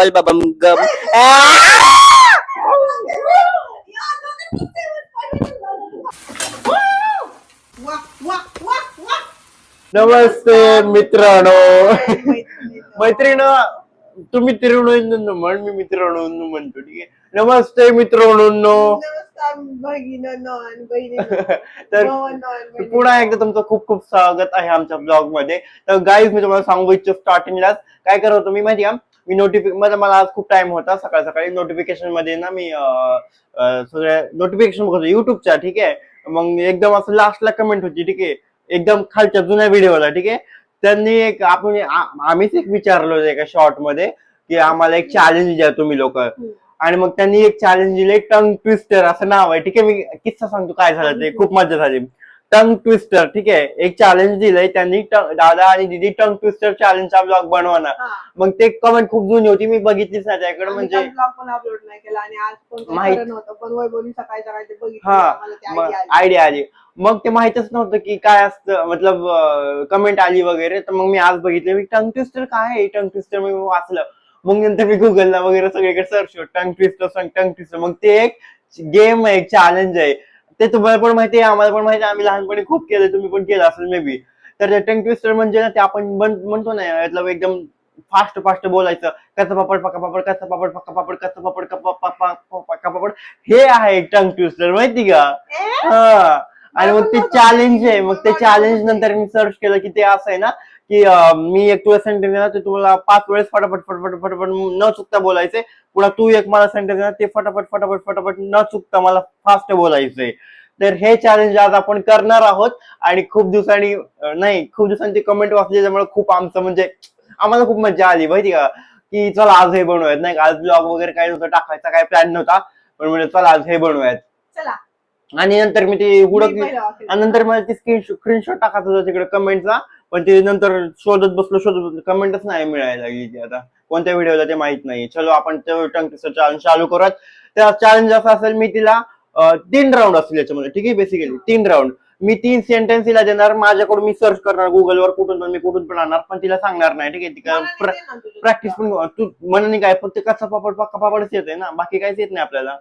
Double bubble गम नमस्ते मित्रांनो. मैत्रीण तुम्ही मित्रांनो म्हण मी मित्रांनो म्हणतो ठीक आहे? नमस्ते मित्रांनो. तर. पुन्हा एकदा तुमचं खूप खूप स्वागत आहे आमच्या ब्लॉगमध्ये. तर गाईज मी तुम्हाला सांगू इच्छितो स्टार्टिंगलाच काय करत मी माहिती का? मी नोटिफिक मला मला आज खूप टाइम होता सकाळ सकाळी. नोटिफिकेशनमध्ये ना मी सगळ्या नोटिफिकेशन बघतो युट्यूबच्या ठीक आहे? मग एकदम असं लास्टला कमेंट होती ठीक आहे? एकदम खालच्या जुन्या व्हिडिओला ठीक आहे? त्यांनी एक आपण आम्हीच एक विचारलो एका शॉर्टमध्ये की आम्हाला एक चॅलेंज द्या तुम्ही लोक. आणि मग त्यांनी एक चॅलेंज दिले टंग ट्विस्टर असं नाव आहे. ठीक आहे? मी किस्सा सांगतो काय झालं ते. खूप मजा झाली. टंग ट्विस्टर ठीक आहे? एक चॅलेंज दिलंय त्यांनी दादा आणि दीदी टंग ट्विस्टर चॅलेंजचा ब्लॉग बनवा ना हा. मग ते कमेंट खूप जुनी होती मी बघितलीच नाही त्याकडे म्हणजे पण अपलोड नाही केला आणि आज पण सकाळी सकाळी हा. आयडिया आली. मग ते माहितच नव्हतं की काय असतं मतलब कमेंट आली वगैरे तर मग मी आज बघितलं मी टंग ट्विस्टर काय आहे? टंग ट्विस्टर मी वाचलं. मग नंतर मी गुगलला वगैरे सगळीकडे search tongue twister tongue twister. मग ते एक गेम आहे एक चॅलेंज आहे. ते तुम्हाला पण माहिती आहे आम्हाला पण माहिती आहे आम्ही लहानपणी खूप केलं तुम्ही पण केलं असेल मे बी तर टंग ट्विस्टर म्हणजे ना ते आपण म्हणतो ना मतलब एकदम फास्ट फास्ट बोलायचं कच्चा पापड पका पापड कच्चा पापड पक्का पापड कच्चा पापड कप्पा पक्का पापड हे आहे टंग ट्विस्टर माहिती का? हा आणि मग ते चॅलेंज आहे. मग ते चॅलेंज. नंतर मी सर्च केलं की ते असं आहे ना की मी एक तुला सेंटेन्स ना ते तुम्हाला पाच वेळेस फटाफट फटाफट फटाफट न चुकता बोलायचे पुन्हा तू एक मला सेंटेन्स ना ते फटाफट फटाफट फटाफट न चुकता मला फास्ट बोलायचंय. तर हे चॅलेंज आज आपण करणार आहोत. आणि खूप दिवसांनी नाही खूप दिवसांची कमेंट वाचली त्यामुळे खूप आमचं म्हणजे आम्हाला खूप मजा आली माहिती का? की चला आज हे बनवूयात नाही आज ब्लॉग वगैरे काही नव्हतं टाकायचा काही प्लॅन नव्हता. पण म्हणजे चला आज हे बनवूयात. आणि नंतर मी ते वाचलं. आणि नंतर मला ती स्क्रीन स्क्रीनशॉट टाकायचा होता तिकडे कमेंटचा पण ते नंतर शोधत बसलो शोधत बसलो. कमेंटच नाही मिळायला लागली ती आता. कोणत्या व्हिडिओला ते माहीत नाही चलो आपण चॅलेंज चालू करत त्या चॅलेंज असं असेल मी तिला तीन राऊंड असतील याच्यामध्ये. ठीक आहे? बेसिकली तीन राऊंड मी तीन सेंटेन्स तिला देणार. माझ्याकडून मी सर्च करणार गुगलवर कुठून पण मी कुठून पण आणणार पण तिला सांगणार नाही. ठीक आहे? ती. प्रॅक्टिस पण तू मनाने काय? फक्त कच्चा पापड पक्का पापडच येते ना? बाकी काहीच येत नाही आपल्याला.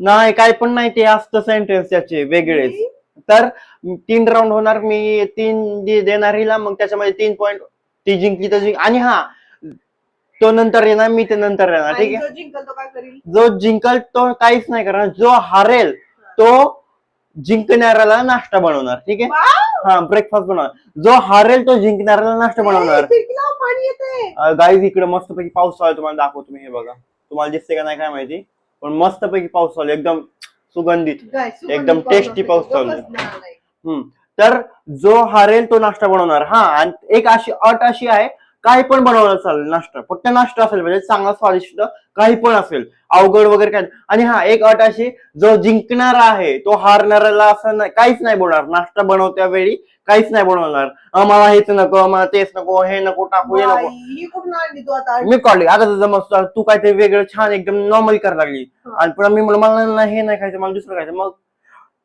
नाही काय पण नाही. ते असतं सेंटेन्स त्याचे वेगळेच. तर तीन राऊंड होणार मी तीन देणार हिला मग त्याच्यामध्ये तीन पॉईंट ती जिंकली तर जिंक आणि हा तो नंतर येणार मी ते नंतर येणार ठीक आहे? जो जिंकल तो काय करील? जो जिंकल तो काहीच नाही करणार जो हारेल तो जिंकणाऱ्याला नाश्ता बनवणार ठीक आहे! हा ब्रेकफास्ट बनवणार. जो हारेल तो जिंकणाऱ्याला नाश्ता बनवणार. गाईज इकडे मस्तपैकी पाऊस चालू तुम्हाला दाखवतो मी हे बघा. तुम्हाला दिसते का नाही काय माहिती? पण मस्तपैकी पाऊस चालू एकदम सुगंधित एकदम असते. पाऊस चालू. हम्म. तर जो हारेल तो नाश्ता बनवणार हा आणि एक अशी अट अशी आहे काही पण बनवलं चालेल नाश्ता फक्त नाश्ता असेल म्हणजे चांगला स्वादिष्ट काही पण असेल अवघड वगैरे काय आणि हा एक अट अशी जो जिंकणारा आहे तो हारणाऱ्याला असं नाही काहीच नाही बोलणार नाश्ता बनवत्या वेळी काहीच नाही बनवणार. "अं, मला हेच नको मला तेच नको हे नको टाकू हे नको. बाई, ही कुठून आणली तू आता? मी काढली. आता तुझं मस्त तू काहीतरी वेगळं छान एकदम नॉर्मल करायला लागली. आणि पुन्हा मी म्हणलं मला नाही हे नाही खायचं मला दुसरं खायचं. मग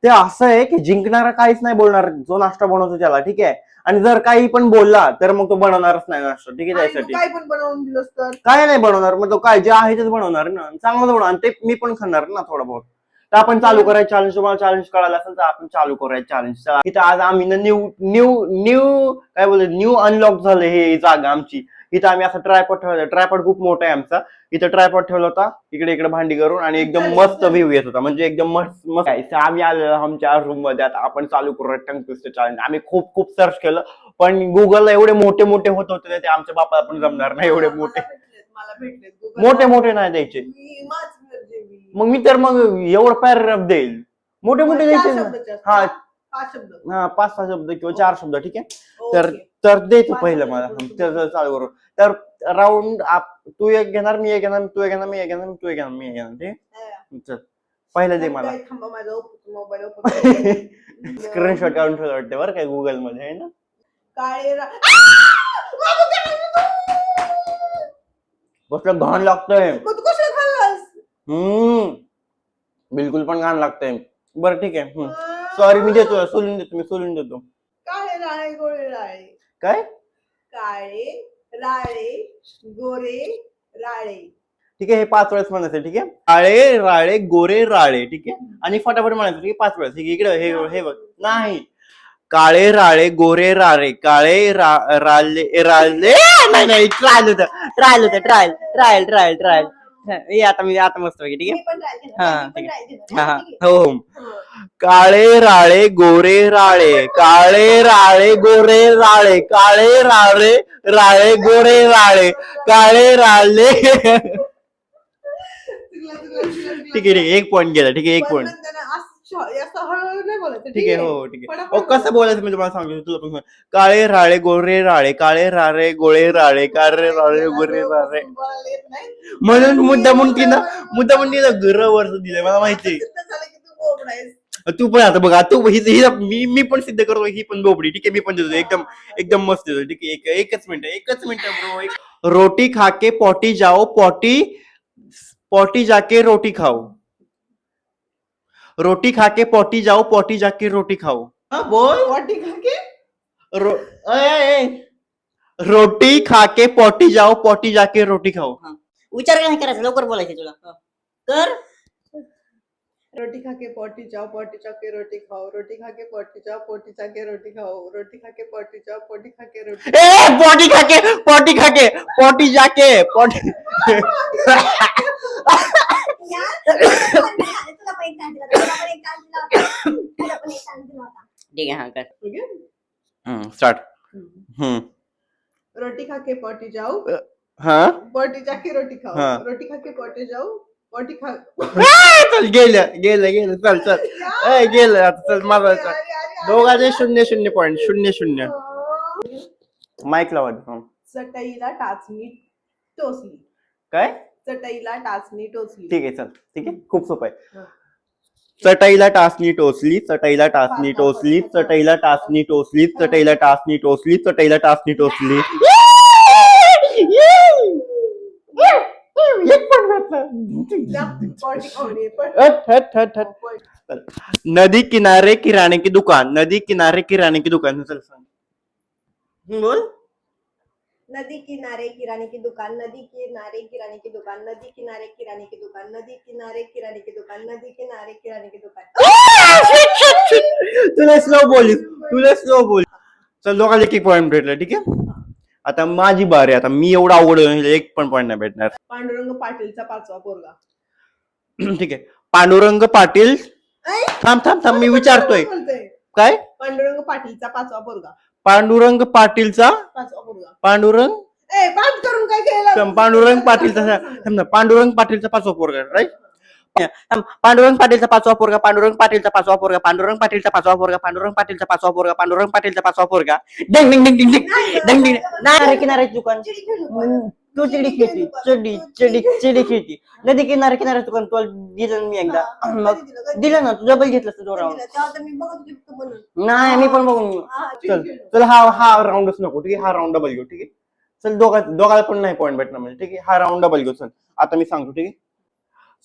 ते असं आहे की जिंकणारा काहीच नाही बोलणार. जो नाश्ता बनवतो त्याला ठीक आहे? आणि जर काही पण बोलला तर मग तो बनवणारच नाही नाश्ता ठीक आहे त्यासाठी. काय पण बनवून दिलंस तर? काय नाही बनवणार मग तो काय जे आहे तेच बनवणार ना. चांगलं बनवणार. आणि ते मी पण खाणार ना थोडं बहुत. तर आपण चालू करायचं चॅलेंज तुम्हाला चॅलेंज कळालं असेल तर आपण चालू करायचं चॅलेंज इथं आज आम्ही ना न्यू न्यू न्यू काय बोलतो न्यू अनलॉक झालं हे जागा आमची. इथं आम्ही असं ट्रायपॉट ठेवलं. ट्रायपॉट खूप मोठा आहे आमचा. इथं ट्रायपॉट ठेवला होता. इकडे इकडे भांडी करून आणि एकदम मस्त व्ह्यू येत होता. म्हणजे एकदम मस्त मस्त. आहे. आम्ही आलेलो आमच्या रूममध्ये. आता आपण चालू करू टंग ट्विस्टर चॅलेंज आम्ही खूप खूप सर्च केलं. पण गुगलला एवढे मोठे मोठे होत होते ते आमच्या बापाला पण जमणार नाही एवढे मोठे. मोठे. मोठे नाही द्यायचे. मग मी तर मग एवढं पॅराग्राफ देईल. मोठे मोठे द्यायचे ना. हा. पाच शब्द. हा पाच सहा शब्द किंवा चार शब्द ठीक आहे? तर ओके. तर देतो पाच पहिलं शब्द मला. हं, तर चालू करू तर राऊंड तू एक घेणार मी एक घेणार तू एक घेणार मी एक घेणार तू एक घेणार मी एक घेणार ठीक हा. आहे? चल. पहिलं दे मला. काय थांबा माझा मोबाईल स्क्रीनशॉट काढून ठेवलं वाटते बरं काय गुगलमध्ये आहे ना? काळे रा- कसलं घाण लागतंय. मग तू हम्म. बिलकुल पण घाण लागतंय. बरं ठीक आहे. सॉरी मी देतो सोलून देतो मी सोलून देतो. काळे राळे गोळे राळे? काय? काळे राळे गोरे राळे. ठीक आहे हे पाच वेळेस म्हणायचं ठीक आहे? काळे राळे गोरे राळे ठीक आहे? आणि फटाफट म्हणायचं ठीक आहे? पाच वेळेस. इकडे हे हे बघ. नाही. काळे राळे गोरे राळे. काळे राले राले. नाही नाही ट्रायल होतं. ट्रायल होतं ट्रायल ट्रायल ट्रायल ट्रायल आता मी आता मस्त पैकी ठीक. हा. आहे हा हा ठीक आहे. हो हो हो. काळे राळे गोरे राळे काळे राळे गोरे राळे काळे राळे राळे गोरे राळे काळे राळे. ठीक आहे ठीक आहे एक पॉईंट गेला ठीक आहे एक पण नाही बोलायचं, ठीक आहे हो ठीक आहे अहो, कसं बोलायचं मी तुम्हाला सांगतो तुला पण सांग. काळे राळे गोरे राळे काळे राळे गोळे राळे काळे राळे गोरे राळे. म्हणून मुद्दा म्हणून तिनं मुद्दा म्हणून तिनं घर वर्ष दिलंय मला माहिती तू पण आता बघा तू ही ही- मी मी पण सिद्ध करतो ही पण बोबडी ठीक आहे मी पण देतो एकदम एकदम मस्त देतो ठीक आहे एक एकच मिनिट एकच मिनिट ब्रो एक रोटी खाके पोटी जाओ पोटी पोटी जाके रोटी खाओ रोटी खाके पोटी जाओ पोटी जाके रोटी खाओ। हा बोल। वाटी खा की? रो अय, अय, अय. रोटी खाके पोटी जाओ पोटी जाके रोटी खाओ। विचार काय करायचं? लवकर बोलायचं तुला. हं. कर। रोटी खा के पोटी जाओ पोटी जा के रोटी खाओ। रोटी खा के पोटी जाओ पोटी जा के रोटी खाओ। रोटी खा के पोटी जाओ पोटी खा के रोटी ए पोटी खाके पोटी खाके पोटी जाके पोटी ठीक आहे हा कर. ठीक आहे? स्टार्ट हम्म. हम्म. रोटी खा के पोटी जाओ हा? पोटी जा के रोटी खाओ हाँ. रोटी खा के पोटी जाओ पोटी खा. चल गेलं गेलं गेलं. चल चल. ए गेलं आता चल माझा दोघांचे शून्य शून्य पॉईंट शून्य शून्य. माईक लावा हं. चटईला टाचणी टोचली काय? चटईला टाचणी टोचली ठीक आहे चल. ठीक आहे? खूप सोपं आहे. हं. चटईला टाचणी टोचली चटईला टाचणी टोचली चटईला टाचणी टोचली चटईला टाचणी टोचली चटईला टाचणी टोचली. नदी किनारे किराने की दुकान नदी किनारे किराने की दुकान. चल सांग बोल. नदी किनारे किराने की दुकान नदी किनारे किराने की दुकान नदी किनारे किराने की दुकान नदी किनारे किराने की दुकान नदी किनारे किराने की दुकान. तुला स्लो बोलीस तुला स्लो बोल चल दोघांना एक एक पॉईंट भेटला ठीक आहे? आता माझी बारी. आता मी एवढा अवघड एक पण पॉईंट नाही भेटणार. पांडुरंग पाटीलचा पाचवा पोरगा. ठीक आहे. पांडुरंग पाटील? थांब थांब थांब मी विचारतोय. काय? पांडुरंग पाटीलचा पाचवा पोरगा. पांडुरंग पाटीलचा पाचवा पोरगा पांडुरंग ए पाठ करून काय केलं पांडुरंग पाटीलचा पांडुरंग पाटीलचा पाचवा पोरगा राईट पांडुरंग पाटीलचा पाचवा पोरगा पांडुरंग पाटीलचा पाचवा पोरगा पांडुरंग पाटीलचा पाचवा पोरगा पांडुरंग पाटीलचा पाचवा पोरगा पांडुरंग पाटीलचा पाचवा पोरगा डिंग डिंग डिंग डिंग डिंग डिंग नाही किनारे दुकान. तू चिडी खेळती चिडी चिडी चिडी खेळती. नदी किनारे किनारे दुकान तुला दिलं ना मी एकदा. हा, मग कधी दिलं, कधी दिलं ना तू डबल घेतलं तू? राऊंड तेव्हा तर मी बघत होती फक्त म्हणून. नाही मी पण बघून घेऊ. हा, चल. चल हा हा राऊंडच नको ठीक आहे? हा राऊंड डबल घेऊ ठीक आहे? चल दोघा दोघाला पण नाही पॉईंट भेटणार म्हणजे ठीक आहे? हा राऊंड डबल घेऊ चल. आता मी सांगतो ठीक आहे?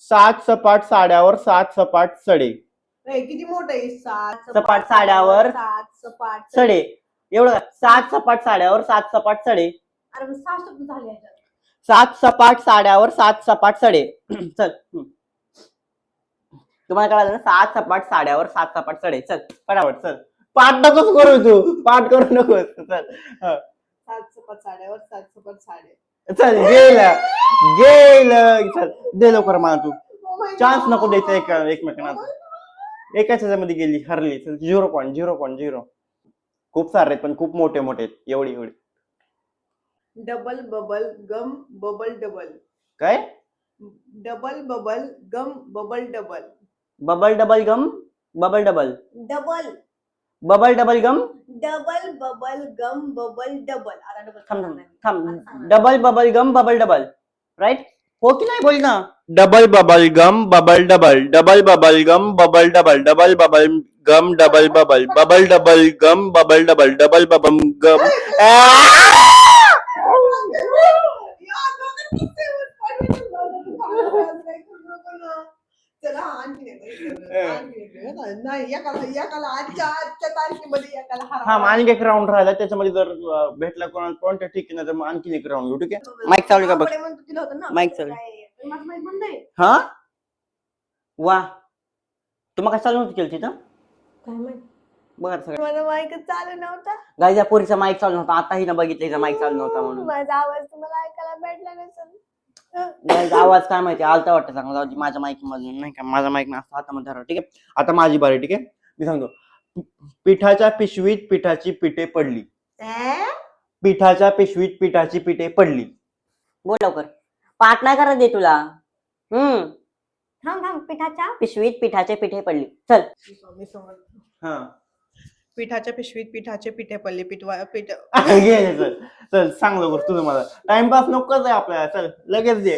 सात सपाट साड्यावर सात सपाट सडे. ए, किती मोठं आहे? सात सपाट साड्यावर सात सपाट सडे. एवढं का? सात सपाट साड्यावर सात सपाट सडे. अरे मग सहा शब्द झाले याच्यात. सात सपाट साड्यावर सात सपाट सडे. चल. तुम्हाला कळालं ना सात सपाट साड्यावर सात सपाट सडे. चल. फटाफट चल. पाठ नकोस करू तू. पाठ करू नकोस. चल. सात सपाट साड्यावर सात सपाट साडे. चल. गेलं गेलं चल. दे लवकर मला तू. चान्स. नको द्यायचा एक एकमेकांना. एकाच ह्याच्यामध्ये गेली. हरली. चल. Zero point zero point zero खूप सारे आहेत पण खूप मोठे मोठे आहेत. एवढी एवढी. Double bubble gum bubble double. काय? Double bubble gum bubble double. Bubble double gum bubble double. Double. Bubble double gum? Double bubble gum bubble double. आता डबल थांब थांब थांब double bubble gum bubble double. Right हो की नाही बोल ना double bubble gum bubble double. Double bubble gum bubble double. Double bubble gum double bubble. Bubble double gum bubble double. Double bubble gum. चला आणखी नाही एकाला एकाला आजच्या आजच्या तारखेमध्ये एकाला हा मग आणखी एक राऊंड राहिला. त्याच्यामध्ये जर भेटला कोणाला पॉईंट ठीक आहे. ना तर मग आणखी एक राऊंड घेऊ ठीक आहे? माईक चालू का? बघ. ना? माईक चालू. काय, माझं माईक बंद आहे? हा? वा. तुम्हाला काय चालू नव्हतं केलं तिथं? काय माहीत? बघा सगळं. माझा माईक चालू नव्हता. गाईच्या पोरीचा माईक चालू नव्हता. आता हिनं बघितलं माईक चालू नव्हता म्हणून. माझा आवाज तुम्हाला ऐकायला भेटला नसेल. आवाज काय माहिती आलता वाटतं चांगला. जाऊ दे, माझ्या माईक मधून नाही का माझा माईक असं हातामध्ये धरा ठीक आहे? आता माझी बारी ठीक आहे? मी सांगतो. पिठाच्या पिशवीत पिठाची पिठे पडली. पिठाच्या पिशवीत पिठाची पिठे पडली. बोल लवकर. पाठ नाही करत दे तुला. हम्म. थांब थांब पिठाच्या? पिशवीत पिठाचे पिठे पडली. चल. हा. पिठाच्या पिशवीत पिठाचे पिठे पडले पिठवा पिठ. घे हे चल चल सांग लवकर तुझं मला. टाइमपास नकोच आहे आपल्याला चल लगेच दे.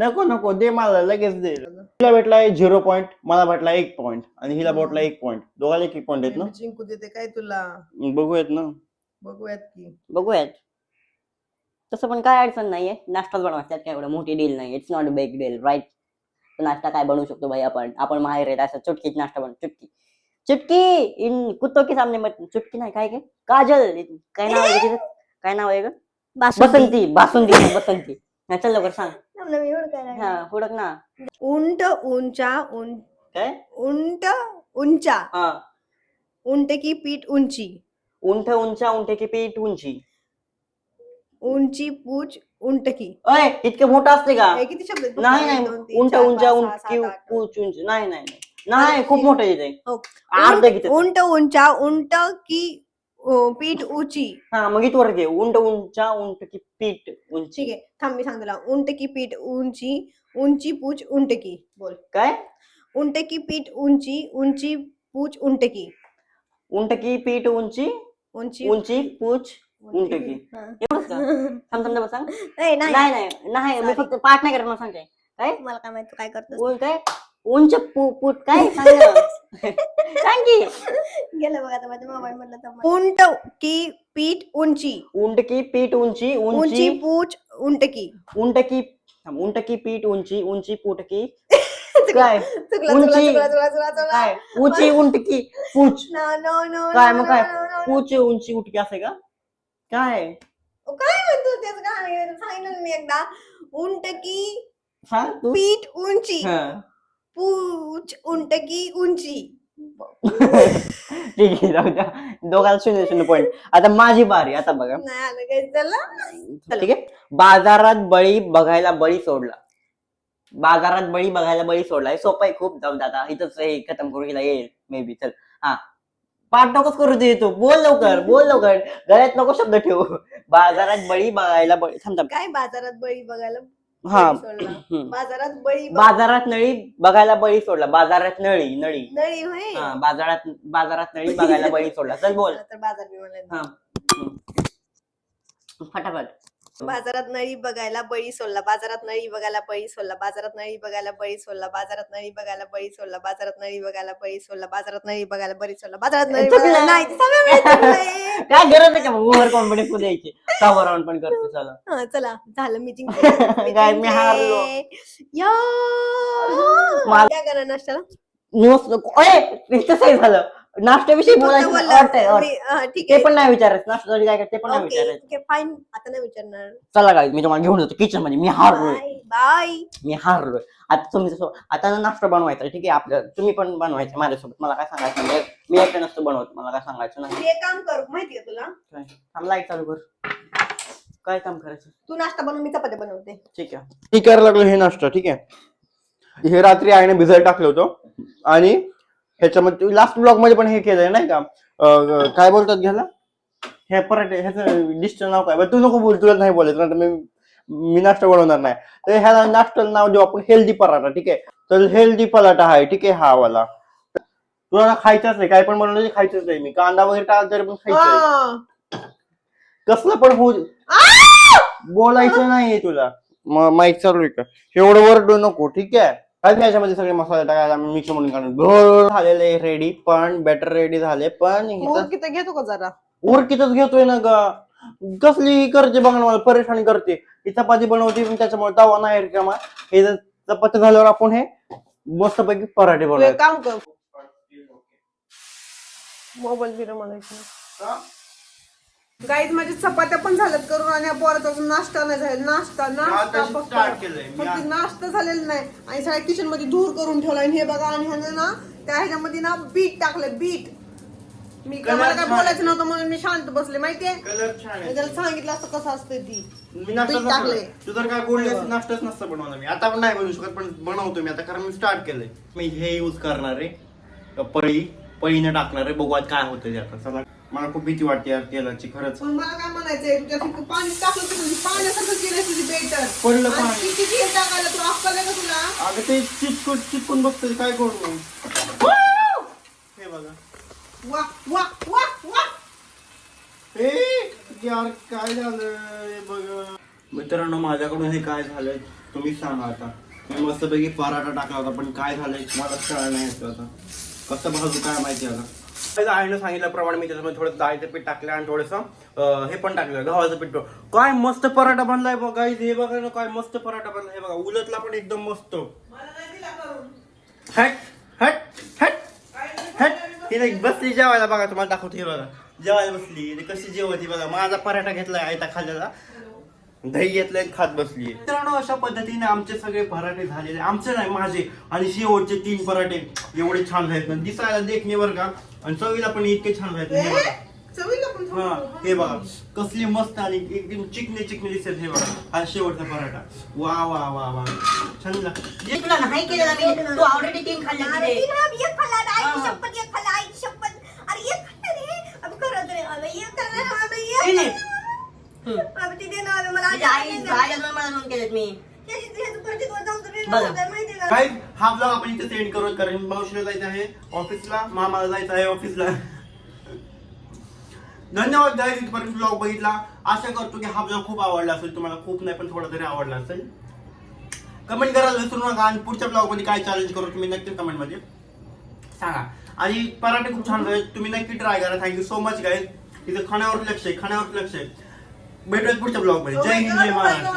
नको नको दे मला लगेच दे. हिला भेटलाय झिरो पॉईंट मला भेटला एक पॉईंट आणि हिला भेटला एक पॉईंट दोघाला एक पॉईंट आहेत ना? जिंकू देते काय तुला? बघूयात ना. बघूयात की. बघूयात. तसं पण काय अडचण नाहीये. नाश्ताच बनवायचा त्यात काय एवढं मोठी डील नाही it's not a big deal right नाश्ता काय बनवू शकतो भाई आपण? आपण माहेर येत असं चुटकीच नाश्ता बन चुटकी. चुटकी इन कुत्तो के सामने मत चुटकी काय काय काजल काय नाव आहे तिचं काय नाव आहे ग बसंती बासुंती नाही, बसंती। हा, चल लवकर सांग। हा। हुडक ना उंट उंचा उं काय? उंट उंचा हा। उंट की पीठ उंची उंट उंचा उंटे की पीठ उंची उंची पूच उंट की अय इतके मोठं असते का? हे किती शब्द आहेत? नाही नाही तीन, उंट चार, उंचा पाच, उंट सहा, की सात, आठ, उंच नाही नाही नाही। नाही खूप मोठं येते. अर्ध किती उंट उंचा उंट की पीठ उंची. हा मग इथवर घे. उंट उंचा उंट की पीठ उंची. ठीक आहे. थांब मी सांग तुला. उंट की पीठ उंची उंची पूच उंट की. बोल. काय? उंट की पीठ उंची उंची पूच उंट की. उंट की पीठ उंची उंची उंची पूच उंट की. हा. एवढंच का थांब थांब थांब सांग नाही नाही. नाही नाही. मी Sorry. फक्त पाठ नाही करत मला सांगते. काय? मला काय माहित तू काय करतोस? उं- काय? उंच पु- पुट काय सांग? ना. सांग की. गेलं बघ आता माझ्या मोबाईल मधलं उंट की पीठ उंची. उंट की पीठ उंची उंची पूच उंट की. उंट की थांब, उंट की पीठ उंची उंची पूट की चुकला काय? उंची. काय? उंची उंट की पूच काय मग काय. पूच उंची उठकी असे का? काय? ओ, काय म्हणतो त्याच? काय? सांगितलं मी एकदा. उंट की सांग तू. पीठ उंची. हा. पूच उंट की उंची. ठीक आहे जाऊ द्या. दोघांना शून्य शून्य पॉईंट आता माझी बारी आता बघा. नाही आलं काय चला. ठीक आहे? बाजारात बळी बघायला बळी सोडला. बाजारात बळी बघायला बळी सोडला. हे सोपं आहे खूप जाऊ दे आता. इथंच हे खतम करू हिला येईल मे बी चल. हा. पाठ नकोच करू दे तू. बोल लवकर बोल लवकर. गळ्यात नको शब्द ठेवू. बाजारात बळी बघायला बळी थांब थांब. काय बाजारात बळी बघायला? हा? हम्म. बाजारात बळी बाजारात नळी बघायला बळी सोडला. बाजारात नळी नळी. नळी होय. हा बाजारात बाजारात नळी बघायला बळी सोडला. चल बोल. तर बाजार. हा. फटाफट. बाजारात नळी बघायला बळी सोडला बाजारात नळी बघायला बळी सोडला बाजारात नळी बघायला बळी सोडला बाजारात नळी बघायला बळी सोडला बाजारात नळी बघायला बळी सोडला बाजारात नळी बघायला बळी सोडला बाजारात नळी. बघायला नाही. काय गरज आहे का ओव्हर कॉन्फिडन्स द्यायची सहा राऊंड पण करतो चला. हा, चला. झालं मी जिंकले काय मी हारलो. या! मला- काय करणार नाश्त्याला? इथं झालं. नाश्त्याविषयी बोलायचं. वाटतंय, वाटतंय. मी- हा, ठीक ते आहे. पण नाही विचारायचं. नाश्ता काय करते ते पण नाही ओके विचारायचं. ओके फाईन आता नाही विचारणार. चला काय मी तुम्हाला घेऊन जातो किचनमध्ये. मी हारलोय. बाय बाय मी हारलोय. आता तुम्ही जसं आता ना नाश्ता बनवायचा ठीक आहे? आपल्या तुम्ही पण बनवायचं माझ्यासोबत. मला काय सांगायचं नाही मी एकटं नसतं बनवत. मला काय सांगायचं नाही. मी एक काम करू माहिती का तुला? काय? थांब लाइट चालू कर. काय काम करायचं? तू नाश्ता बनव मी चपात्या बनवते. ठीक आहे. ठीक करायला लागलो हे नाश्ता ठीक आहे? हे रात्री आईने भिजायला टाकलं होतं. आणि ह्याच्यामध्ये लास्ट ब्लॉगमध्ये पण हे केलंय नाही का? काय बोलतात घ्याला हे पराठे ह्याचं डिशचं नाव काय? बरं तू नको बोल तुला नाही बोलायचं ना मी मी नाश्ता बनवणार नाही. तर ह्याला नाश्त्याला नाव देऊ आपण हेल्दी पराठा ठीक आहे? तर हेल्दी पराठा आहे ठीक आहे हा वाला. तुला ना खायचाच नाही काय पण बनवलं तरी खायचंच नाही. मी कांदा वगैरे टाकला तरी पण खायचं कसलं पण होऊ. बोलायचं नाहीये तुला. म- माईक चालू आहे का? एवढं वरडू नको ठीक आहे? मी याच्यामध्ये सगळे मसाले टाकायला मिक्स म्हणून काढून घोळ झालेले रेडी पण बेटर रेडी झाले पण हिचं किती घेतो का जरा? उरकीतच घेतोय ना ग. कसली करते बघ ना मला परेशानी करते. ही चपाती बनवते पण त्याच्यामुळे तवा नाही रिकामा हे जर चपाती झाल्यावर आपण हे मस्त पैकी पराठे तू एक बनवायचे काम कर. मोबाईल बिर मागायचं गाईत माझ्या चपात्या पण झाल्यात करून आणि पोराचा अजून नाश्ता नाही झाला नाश्ता नाश्ता आताशी फक्त start केलंय मी फक्त आज. नाश्ता झालेला नाही. आणि सगळ्या किचनमध्ये धूर करून ठेवला आणि हे बघा आणि ह्याने ना त्या ह्याच्यामध्ये ना बीट टाकलं बीट मी मला काय बोलायचं. नव्हतं म्हणून मी शांत बसले माहितीये? कलर छान मी आहे त्याला सांगितलं असतं कसं असतं ती. मी नाश्ता टाकले तू जर काय बोलले नाश्ताच नसतं बनवणार मी. आता पण नाही बनवू शकत पण बनवतो मी. आता कारण मी स्टार्ट केलंय. मी हे यूज करणार आहे. पळी पळीने टाकणार आहे. बघू आज काय होतं ते आता. चला. मला खूप भीती वाटते यार तेलाची खरंच. पण मला काय म्हणायचंय तुझ्या तिथं पाणी टाकलं की तुझी पाण्यासारखं केलंय तुझी बेटर पडलं पाणी. किती टाकायला तू अक्कल आहे का तुला? अगं ते चिटकून चिटकून बघतोय काय करू हे बघा. वा वा वा वा. ए यार काय झालं बघ. मित्रांनो माझ्याकडून हे काय झालंय तुम्ही सांगा आता. मी मस्तपैकी पराठा टाकला होता पण काय झालंय मला कळलं नाही येत आता. कसं भाजू काय माहिती आता. आईनं सांगितल्याप्रमाणे मी त्याच्यामध्ये थोडं डाळीचं पीठ टाकलं आणि थोडंसं हे पण टाकलं गव्हाचं पीठ. काय मस्त पराठा बनलाय बघा हे बघा ना काय मस्त पराठा बनलाय. हे बघा उलटला पण एकदम मस्त. मला हट हट हट. हट बसली जेवायला बघा तुम्हाला दाखवतो हे बघा. जेवायला बसली कशी जेवती बघा. माझा पराठा घेतलाय आयता खाल्ल्याला. दही घेतलंय खात बसली मित्रांनो अशा पद्धतीने आमचे सगळे पराठे झालेले. आमचे नाही माझे. आणि शेवटचे तीन पराठे एवढे छान झालेत. ना दिसायला देखणे बरं का. आणि चवीला पण इतके छान झालेत. ना, हे बघा. चवीला पण हा हे बघा. कसली मस्त आणि एकदम चिकने चिकने दिसत हे बघा. हा शेवटचा पराठा. वा वा वा वा. छान. तुला नाही केलेला मी तू ऑलरेडी तीन खाल्ले अरे तिथे तीन अब एक खाल्ला. आता आईची. शपथ एक खाल्ला. आईची शपथ. अरे एक खाल्ला रे. अब करत रे. अब एक खाल्ला. अब तिने. एक खाल्ला. अब ती देणं अब मला तुझ्या आई आईला दोन मला दोन केलेत मी. त्याची- त्याचं प्रतित्व जाऊन तर वेगळं बघा. होतं, माहितीये का? काय? हा ब्लॉग आपण इथे सेंड करू कारण मावशीला जायचं आहे ऑफिसला मामाला जायचं आहे ऑफिसला धन्यवाद गाईज इथपर्यंत ब्लॉग बघितला. आशा करतो की हा ब्लॉग खूप आवडला असेल. तुम्हाला खूप नाही पण थोडा तरी आवडला असेल. कमेंट करायला विसरू नका आणि पुढच्या ब्लॉगमध्ये काय चॅलेंज करू तुम्ही नक्की कमेंटमध्ये सांगा. आणि पराठे खूप छान झाले. तुम्ही नक्की ट्राय करा. थँक्यू सो मच गाईज इथे खाण्यावर लक्ष आहे खाण्यावर लक्ष आहे. भेटूयात पुढच्या ब्लॉगमध्ये जय हिंद जय महाराष्ट्र